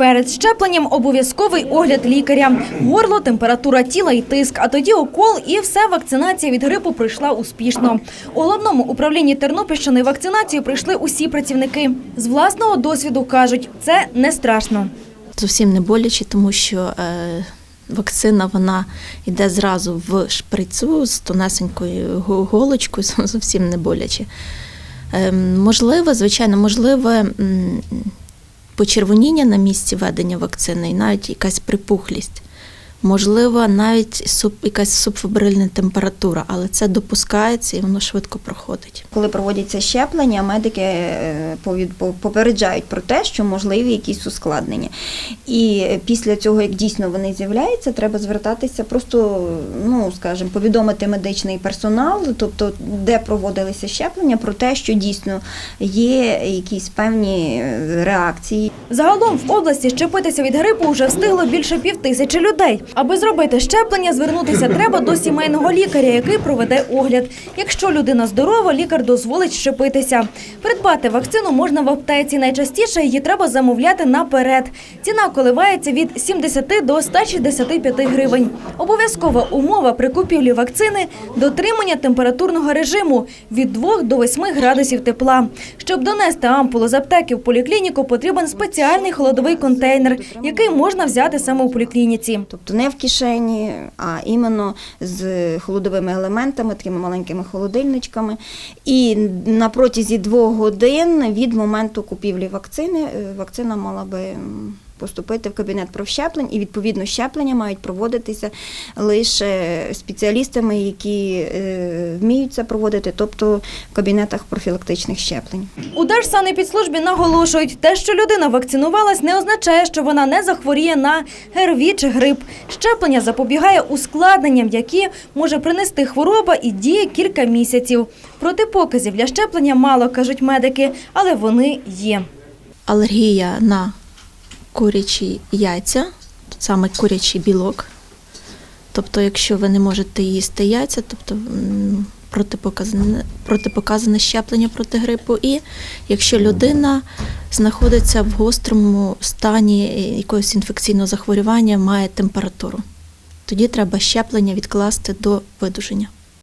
Перед щепленням обов'язковий огляд лікаря. Горло, температура тіла і тиск. А тоді укол і все, вакцинація від грипу пройшла успішно. У головному управлінні Тернопільщини вакцинацію пройшли усі працівники. З власного досвіду кажуть, це не страшно. Зовсім не боляче, тому що е, вакцина вона йде зразу в шприцю з тонесенькою голочкою, зовсім не боляче. Е, можливо, звичайно, можливе м, почервоніння на місці ведення вакцини і навіть якась припухлість. Можливо, навіть суб, якась субфебрильна температура, але це допускається і воно швидко проходить. Коли проводяться щеплення, медики е, попереджають про те, що можливі якісь ускладнення. І після цього, як дійсно вони з'являються, треба звертатися просто, ну скажімо, повідомити медичний персонал, тобто де проводилися щеплення, про те, що дійсно є якісь певні е, реакції. Загалом в області щепитися від грипу вже встигло більше півтисячі людей. Аби зробити щеплення, звернутися треба до сімейного лікаря, який проведе огляд. Якщо людина здорова, лікар дозволить щепитися. Придбати вакцину можна в аптеці. Найчастіше її треба замовляти наперед. Ціна коливається від 70 до 165 гривень. Обов'язкова умова при купівлі вакцини – дотримання температурного режиму від 2 до 8 градусів тепла. Щоб донести ампулу з аптеки в поліклініку, потрібен спеціальний холодовий контейнер, який можна взяти саме у поліклініці. Тобто не в кишені, а іменно з холодовими елементами, такими маленькими холодильничками. І на протязі двох годин від моменту купівлі вакцини е, вакцина мала би поступити в кабінет профщеплень, і відповідно щеплення мають проводитися лише спеціалістами, які е, вміють це проводити, тобто в кабінетах профілактичних щеплень. У Держсанепідслужбі наголошують, те, що людина вакцинувалась, не означає, що вона не захворіє на ГРВІ чи грип. Щеплення запобігає ускладненням, які може принести хвороба і діє кілька місяців. Протипоказів для щеплення мало, кажуть медики, але вони є. алергія на курячі яйця, саме курячий білок. Тобто, якщо ви не можете їсти яйця, тобто протипоказане, протипоказане щеплення проти грипу. І якщо людина знаходиться в гострому стані якогось інфекційного захворювання, має температуру, тоді треба щеплення відкласти до видуження.